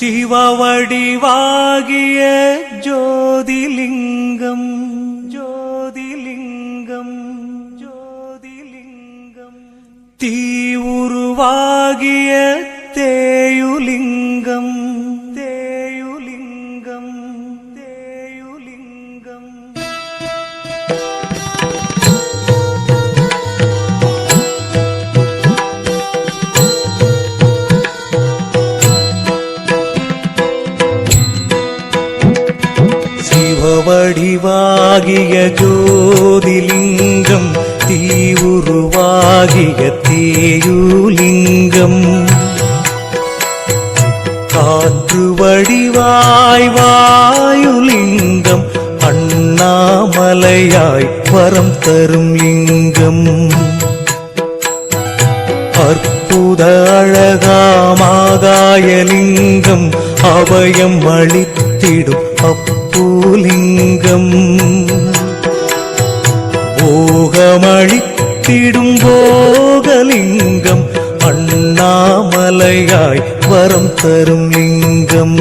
சிவவடிவாகிய ஜோதிலிங்கம் ஜோதிலிங்கம் ஜோதிலிங்கம். தீ உருவாகிய சிவவடிவாகிய ஜோதிலிங்கம் தீவுருவாகிய தேயுலிங்கம். காற்று வடிவாய் வாயுலிங்கம் அண்ணாமலையாய் வரம் தரும் லிங்கம். அற்புத அழகாமாகாயலிங்கம் அபயம் அளித்திடும் அப்புலிங்கம். போகமளித்திடும் போகலிங்கம் அண்ணாமலையாய் வரம் தரும் லிங்கம்.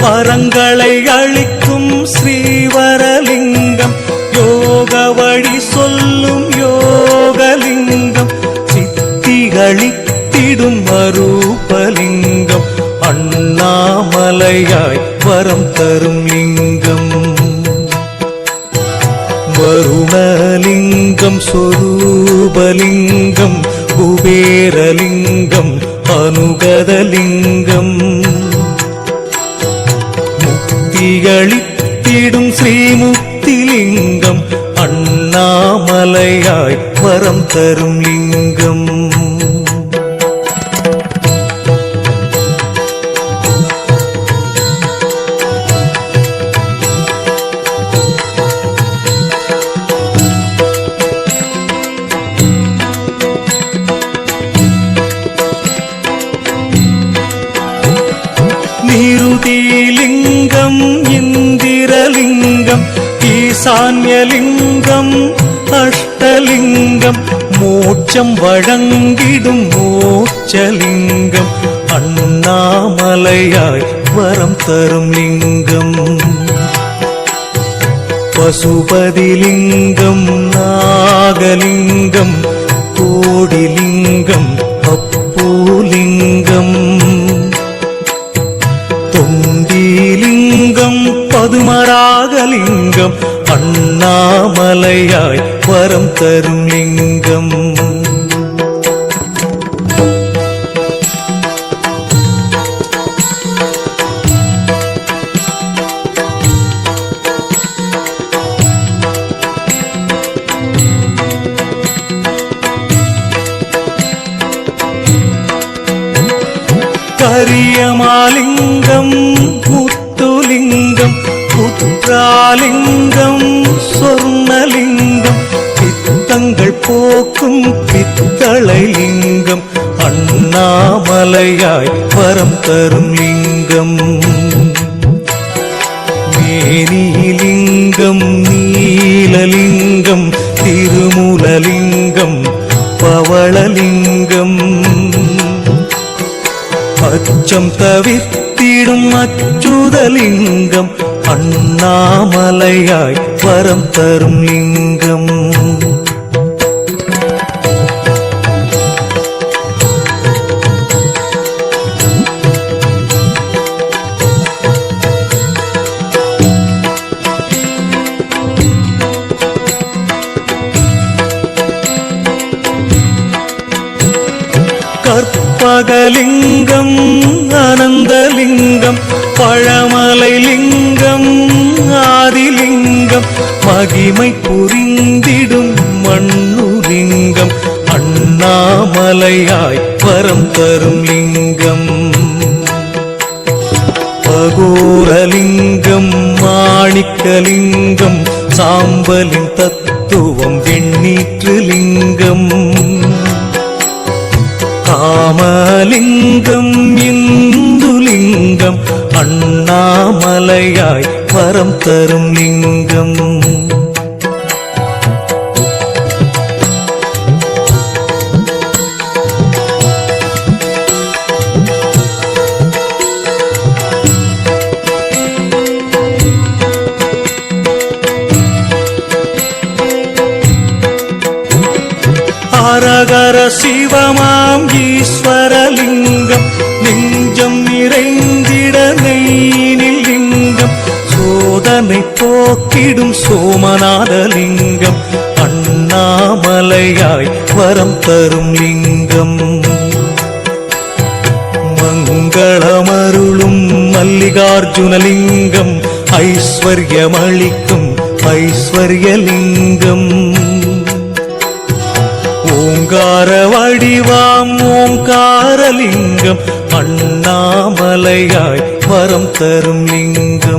மரங்களை அளிக்கும் ஸ்ரீவரலிங்கம். யோக வழி சொல்லும் யோகலிங்கம். சித்திகளித்திடும் அரூபலிங்கம் அண்ணாமலையாய் வரம் தரும் லிங்கம். வருணலிங்கம் சொரூபலிங்கம் குபேரலிங்கம் அனுகதலிங்கம். முக்திகளித்திடும் ஸ்ரீமுக்திலிங்கம் அண்ணாமலையாய் வரம் தரும் லிங்கம். இந்திரலிங்கம் ஈசான்யலிங்கம் அஷ்டலிங்கம். மோட்சம் வழங்கிடும் மோட்சலிங்கம் அண்ணாமலையாய் வரம் தரும் லிங்கம். பசுபதிலிங்கம் நாகலிங்கம் கோடிலிங்கம். தொண்டிலிங்கம் அண்ணாமலையாய் வரம் தரும் லிங்கம். போக்கும் பித்தளை லிங்கம் அண்ணாமலையாய் வரம் தரும் லிங்கம். மேனிலிங்கம் நீலலிங்கம் திருமூலலிங்கம் பவளலிங்கம். அச்சம் தவிர்த்திடும் அச்சுதலிங்கம் அண்ணாமலையாய் வரம் தரும் லிங்கம். நாகலிங்கம் அனந்தலிங்கம் பழமலை லிங்கம் ஆதிலிங்கம் மகிமை புரிந்திடும் மண்ணுலிங்கம் அண்ணாமலையாய் வரம் தரும் லிங்கம். பகோரலிங்கம் மாணிக்கலிங்கம் சாம்பலின் தத்துவம் வெண்ணீற்று லிங்கம். ராமலிங்கம் இந்துலிங்கம் அண்ணாமலையாய் வரம் தரும் லிங்கம். ஹரஹர சிவமாம் ஈஸ்வரலிங்கம். நெஞ்சம் நிறைந்திட நெய்னில் லிங்கம். சோதனை போக்கிடும் சோமநாதலிங்கம். அண்ணாமலையாய் வரம் தரும் லிங்கம். மங்களமருளும் மல்லிகார்ஜுனலிங்கம். ஐஸ்வர்யமளிக்கும் ஐஸ்வர்யலிங்கம். ஓங்கார வடிவாம் ஓங்காரலிங்கம் அண்ணாமலையாய் வரம் தரும் லிங்கம்.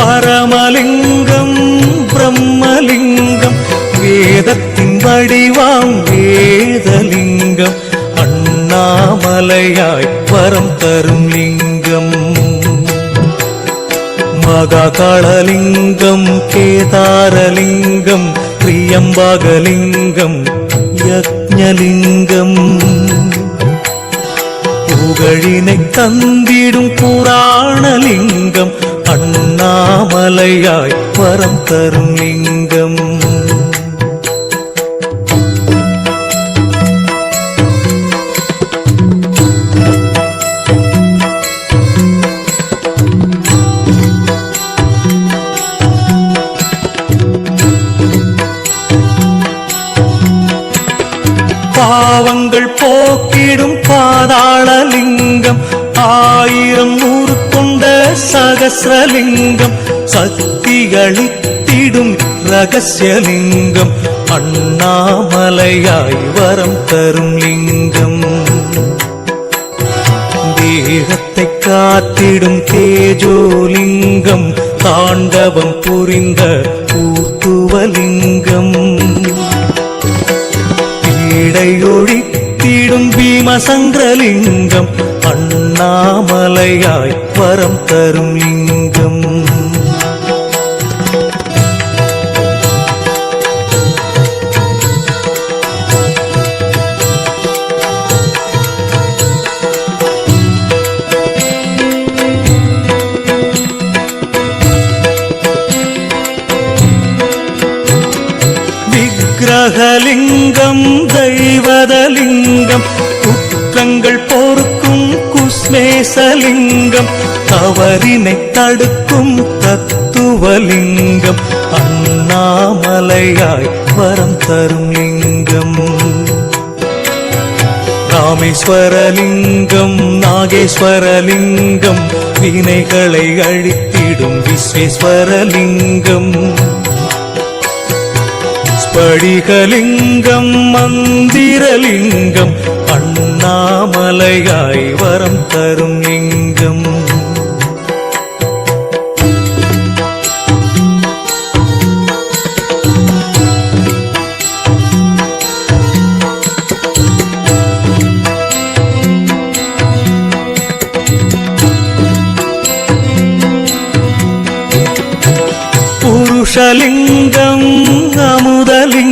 பரமலிங்கம் பிரம்மலிங்கம் வேதத்தின் வடிவாம் வேதலிங்கம் அண்ணாமலையாய் வரம் தரும் லிங்கம். மகாகாளலிங்கம் கேதாரலிங்கம் பிரியம்பாகலிங்கம் யக்ஞலிங்கம். புகழினை தந்திடும் புராணலிங்கம் அண்ணாமலையாய் வரம் தரும் லிங்கம். பாவங்கள் போக்கிடும் பாதாளலிங்கம் ஆயிரம் நூறு கொண்ட சகசிரலிங்கம் சக்தி அளித்திடும் ரகசியலிங்கம் அண்ணாமலையாய் வரம் தரும் லிங்கம். தேகத்தை காத்திடும் தேஜோலிங்கம் தாண்டவம் புரிந்த பூத்துவலிங்கம் இடையொழித்திடும் பீமசங்கரலிங்கம் அண்ணாமலையாய் வரம் தரும் லிங்கம். விக்கிரகலிங்கம் தெய்வதலிங்கம் குற்றங்கள் போருக்கும் குஸ்மேசலிங்கம் தவறினை தடுக்கும் தத்துவலிங்கம் அண்ணாமலையாய் வரம் தரும் லிங்கம். ராமேஸ்வரலிங்கம் நாகேஸ்வரலிங்கம் வினைகளை அழித்திடும் விஸ்வேஸ்வரலிங்கம். ஸ்படிகலிங்கம் மந்திரலிங்கம் அண்ணாமலையாய் வரம் தரும் லிங்கம் புருஷலிங்கம் அமுதலிங்கம்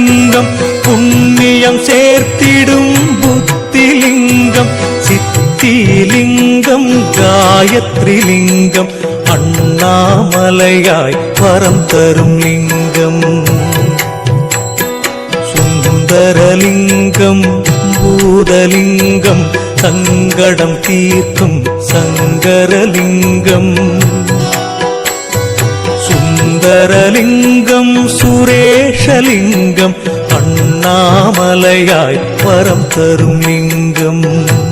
காயத்ரி லிங்கம் அண்ணாமலையாய் வரம் தரும் லிங்கம். சுந்தரலிங்கம் பூதலிங்கம் சங்கடம் தீர்க்கும் சங்கரலிங்கம். சுந்தரலிங்கம் சுரேஷலிங்கம் அண்ணாமலையாய் வரம் தரும் லிங்கம்.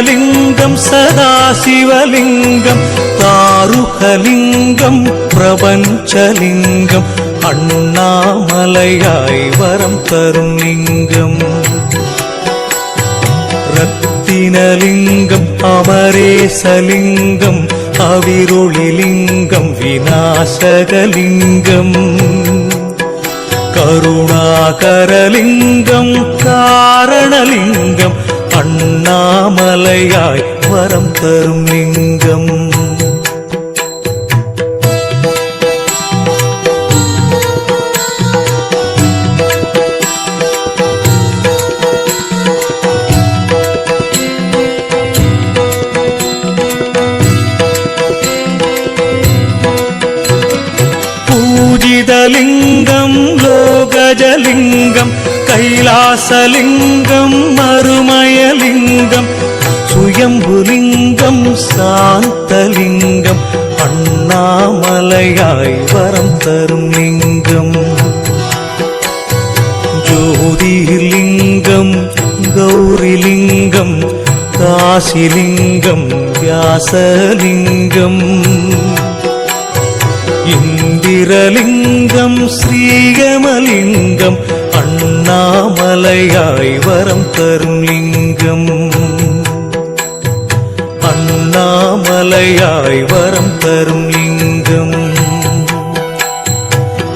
லட்சணலிங்கம் சதாசிவலிங்கம் தாருகலிங்கம் பிரபஞ்சலிங்கம் அண்ணாமலையாய் வரம் தரும் லிங்கம். ரத்தினலிங்கம் அமரேசலிங்கம் அவிரொளிலிங்கம் விநாசகலிங்கம். கருணாகரலிங்கம் காரணலிங்கம் அண்ணாமலையாய் வரம் தரும் லிங்கம் பூஜிதலிங்கம் லோகஜலிங்கம் கைலாசலிங்கம் மறுமயலிங்கம் சுயம்புலிங்கம் சாந்தலிங்கம் அண்ணாமலையாய் வரம் தரும் லிங்கம். ஜோதிலிங்கம் கௌரிலிங்கம் காசிலிங்கம் வியாசலிங்கம். இந்திரலிங்கம் ஸ்ரீகமலிங்கம் அண்ணாமலையாய் வரம் தரும் லிங்கம். அண்ணாமலையாய் வரம் தரும் லிங்கம்.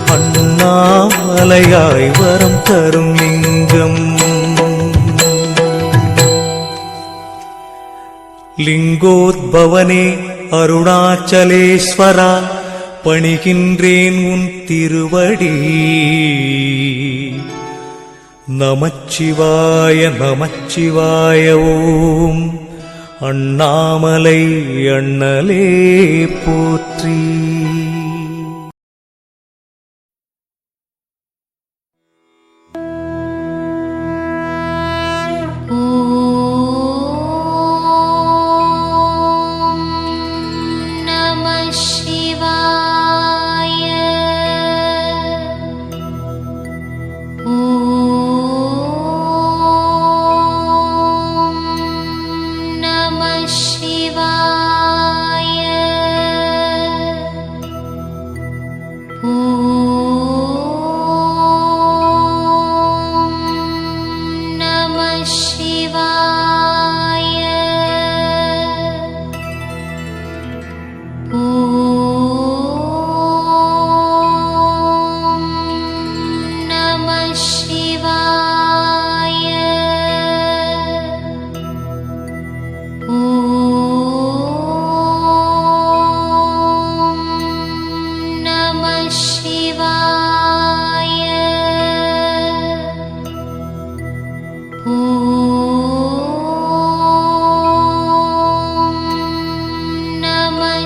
அண்ணாமலையாய் வரம் தரும் லிங்கம். லிங்கோத்பவனே அருணாச்சலேஸ்வரா பணிகின்றேன் உன் திருவடி. நமச்சிவாய நமச்சிவாய ஓம். அண்ணாமலை அண்ணலே போற்றி.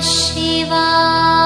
शिवा।